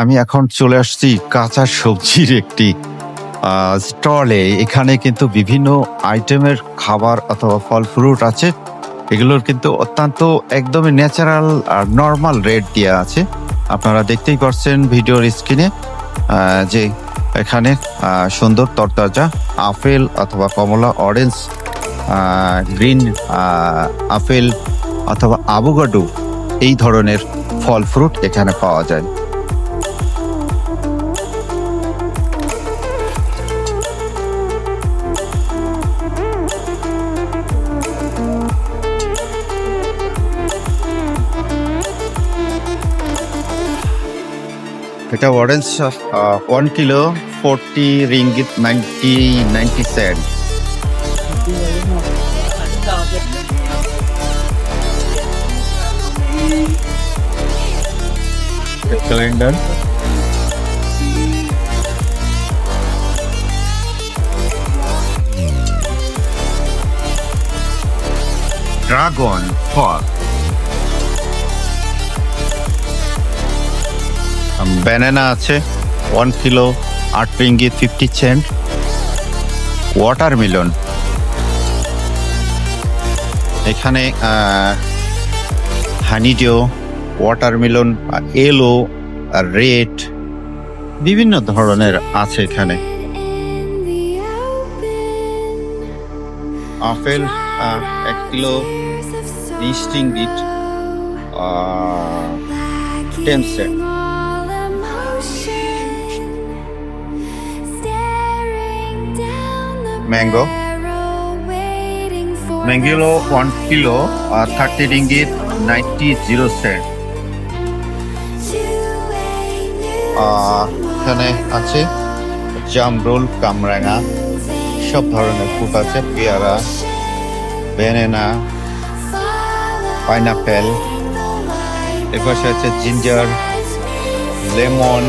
আমি এখন চলে আসছি কাঁচা সবজির একটি স্টলে। এখানে কিন্তু বিভিন্ন আইটেমের খাবার অথবা ফল ফ্রুট আছে। এগুলোর কিন্তু অত্যন্ত একদমই ন্যাচারাল আর নর্মাল রেট দেওয়া আছে। আপনারা দেখতেই পাচ্ছেন ভিডিওর স্ক্রিনে যে এখানে সুন্দর তরতাজা আপেল অথবা কমলা, অরেঞ্জ গ্রিন আপেল অথবা আবুগাডু এই ধরনের ফল ফ্রুট এখানে পাওয়া যায়। এটা orange one kilo forty ringgit ninety ninety cent calendar dragon ফল ব্যানানা আছে ওয়ান কিলো আট রিঙ্গি ফিফটি সেন্ট ওয়াটারমেলন এখানে হানিডিও ওয়াটারমেলন এলো রেড বিভিন্ন ধরনের আছে এখানে। আপেল এক kilo ringgit ten cent mango ম্যাঙ্গিলো one kilo thirty ringgit ninety zero cent এখানে আছে জামরুল, কামরাঙা, সব ধরনের ফ্রুট আছে, পেয়ারা, ব্যানানা, পাইনাপেল। এপাশে আছে ginger, lemon,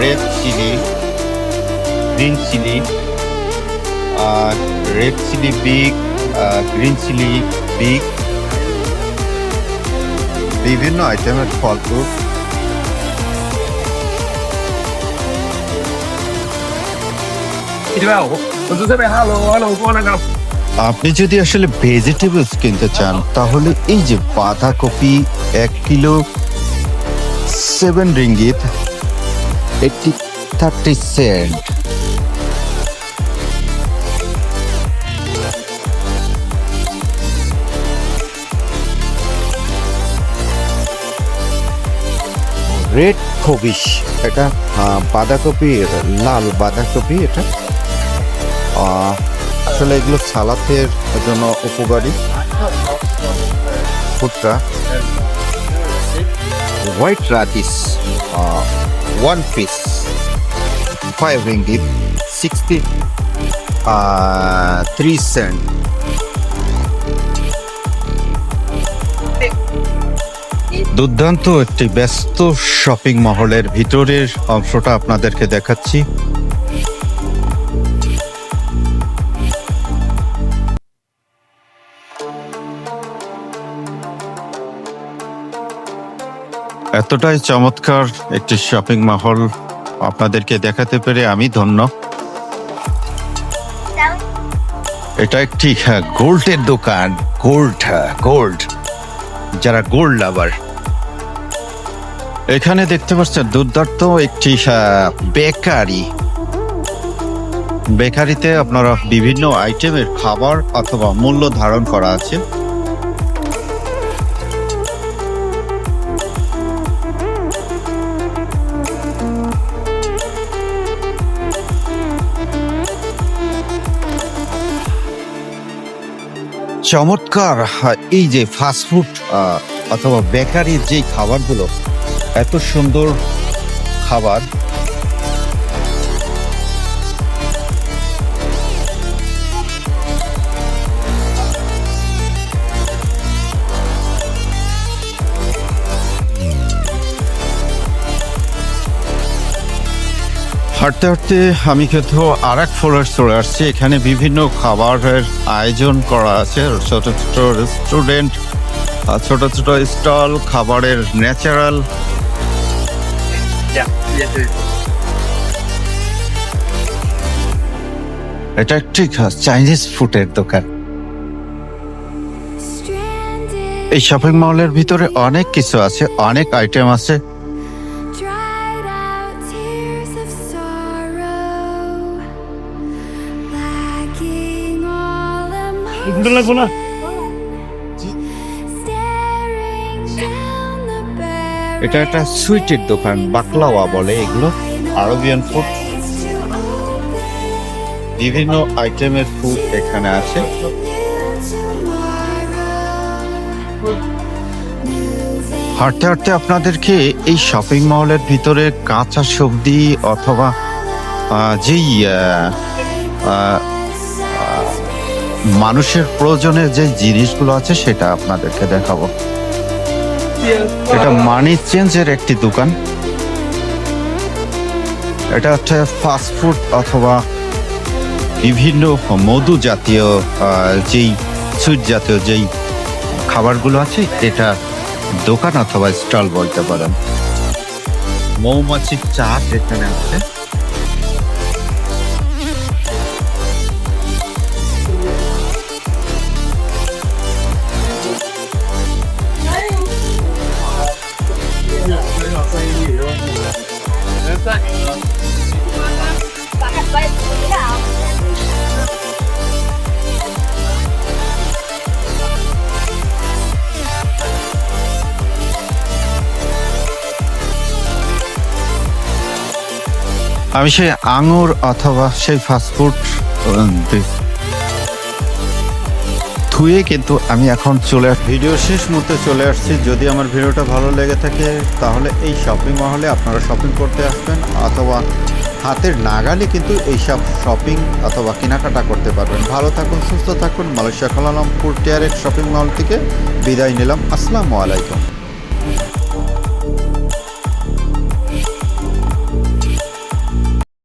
red chilli, green chilli. Red chilli big green chilli big বিভিন্ন আইটেমের ফল ফ্রুট আপনি যদি আসলে ভেজিটেবলস কিনতে চান তাহলে এই যে বাঁধাকপি এক kilo seven ringgit eighty thirty cent red খবিস এটা বাঁধাকপি, লাল বাঁধাকপি এটা। আসলে এগুলো সালাতের জন্য উপকারী। ফুটটা white radish one piece five ringgit sixty three cent দুর্দান্ত একটি ব্যস্ত শপিং মহলের ভিতরের অংশটা আপনাদেরকে দেখাচ্ছি। এতটাই চমৎকার একটি শপিং মহল আপনাদেরকে দেখাতে পেরে আমি ধন্য। এটা একটি হ্যাঁ, গোল্ডের দোকান গোল্ড হ্যাঁ, গোল্ড যারা গোল্ড লাভার এখানে দেখতে পাচ্ছেন দুর্দান্ত একটি বেকারি। বেকারিতে আপনারা বিভিন্ন আইটেমের খাবার অথবা মূল্য ধারণ করা আছে। চমৎকার এই যে ফাস্টফুড অথবা বেকারির যে খাবারগুলো এত সুন্দর খাবার। হাঁটতে হাঁটতে আমি কিন্তু আর এক ফ্লোরে চলে আসছি। এখানে বিভিন্ন খাবারের আয়োজন করা আছে। ছোট ছোট রেস্টুরেন্ট ছোট ছোট স্টল, খাবারের ন্যাচারাল এটা একটি চাইনিজ ফুডের দোকান। এই শপিং মলের ভিতরে অনেক কিছু আছে অনেক আইটেম আছে। Dried out এটা একটা সুইটের দোকান বাকলাওয়া বলে এগুলো। Arabian food. বিভিন্ন আইটেমের ফুড এখানে আছে। হাঁটতে হাঁটতে আপনাদেরকে এই শপিং মলের ভিতরে কাঁচা সবজি অথবা যেই মানুষের প্রয়োজনে যে জিনিসগুলো আছে সেটা আপনাদেরকে দেখাবো। এটা মানি চেঞ্জের একটি দোকান। এটা হচ্ছে ফাস্ট ফুড অথবা বিভিন্ন মধু জাতীয় যেই সুইট জাতীয় যেই খাবারগুলো আছে এটা দোকান অথবা স্টল বলতে পারেন। মৌমাছির চাট এখানে আছে। আমি সেই আঙুর অথবা সেই ফাস্টফুড ধুয়ে কিন্তু আমি এখন চলে ভিডিও শেষ মুহূর্তে চলে আসছি। যদি আমার ভিডিওটা ভালো লেগে থাকে, তাহলে এই শপিং মহলে আপনারা শপিং করতে আসবেন, অথবা হাতের নাগালে কিন্তু এইসব শপিং অথবা কেনাকাটা করতে পারবেন। ভালো থাকুন, সুস্থ থাকুন। মালয়েশিয়া কোলালামপুর টিয়ারের শপিং মল থেকে বিদায় নিলাম। আসসালামু আলাইকুম।